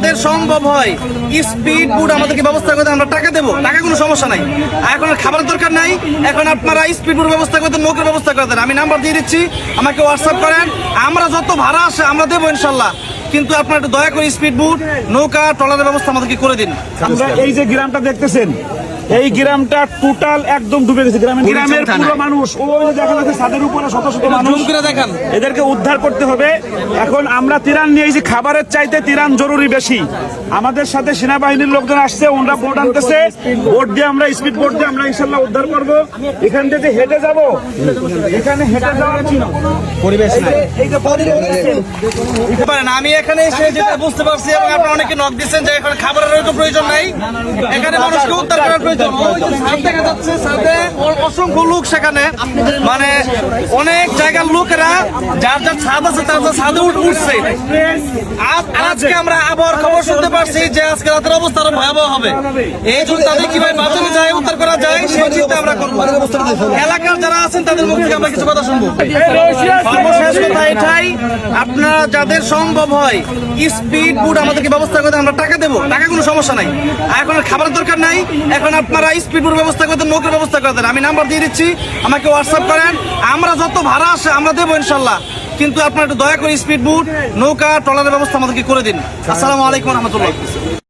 যাদের সম্ভব হয় স্পিড বুট আমাদেরকে ব্যবস্থা করতে আমরা টাকা দেবো। টাকা কোনো সমস্যা নাই। এখন খাবার দরকার নাই, এখন আপনারা স্পিড বুট ব্যবস্থা করতে নৌকের ব্যবস্থা করে দেন। আমি নাম্বার দিয়ে দিচ্ছি, আমাকে হোয়াটসঅ্যাপ করেন, আমরা যত ভাড়া আসে আমরা দেবো ইনশাল্লাহ। কিন্তু আপনার একটু দয়া করে স্পিড বুট নৌকা, ট্রলারের ব্যবস্থা আমাদেরকে করে দিন। আমরা এই যে গ্রামটা দেখতেছেন এই গ্রামটা টোটাল একদম ডুবে গেছে গ্রামের গ্রামের পুরো মানুষ যে দেখা যাচ্ছে ছাদের উপরে শত শত মানুষ দেখান এদেরকে উদ্ধার করতে হবে এখন আমরা তিরান নিয়ে এসেছি খাবারের চাইতে তিরান জরুরি বেশি আমাদের সাথে সেনাবাহিনীর লোকজন আসছে ওনারা বোট আনতেছে বোট দিয়ে আমরা স্পিড বোট দিয়ে আমরা ইনশাল্লাহ উদ্ধার করব এখান থেকে হেঁটে যাব এখানে হেঁটে যাওয়ার পরিবেশ এই যে দিতে পারেন আমি এখানে এসে যেটা বুঝতে পারছি এবং আপনারা অনেকে নক দিচ্ছেন যে এখানে খাবারের তো প্রয়োজন নাই এখানে মানুষকে উদ্ধার করার প্রয়োজন দেখা যাচ্ছে অসংখ্য লোক সেখানে। মানে অনেক জায়গার লোকেরা যার যার ছাদ আছে তার ছাদে উঠ- উঠছে। আজ আজকে আমরা আবার খবর শুনতে করা আপনারা যাদের সম্ভব হয় স্পিড বুট আমাদেরকে ব্যবস্থা করতে আমরা টাকা দেবো। টাকা কোনো সমস্যা নাই। এখন আর খাবারের দরকার নাই। এখন আপনারা স্পিড বুট ব্যবস্থা করতে নৌকার ব্যবস্থা করে দেন। আমি নাম্বার দিয়ে দিচ্ছি, আমাকে হোয়াটসঅ্যাপ করেন। আমরা যত ভাড়া আসে, আমরা দেবো ইনশাল্লাহ। কিন্তু আপনার একটু দয়া করে স্পিড বুট নৌকা ট্রলারের ব্যবস্থা আমাদেরকে করে দিন। আসসালামু আলাইকুম রহমতুল্লাহ।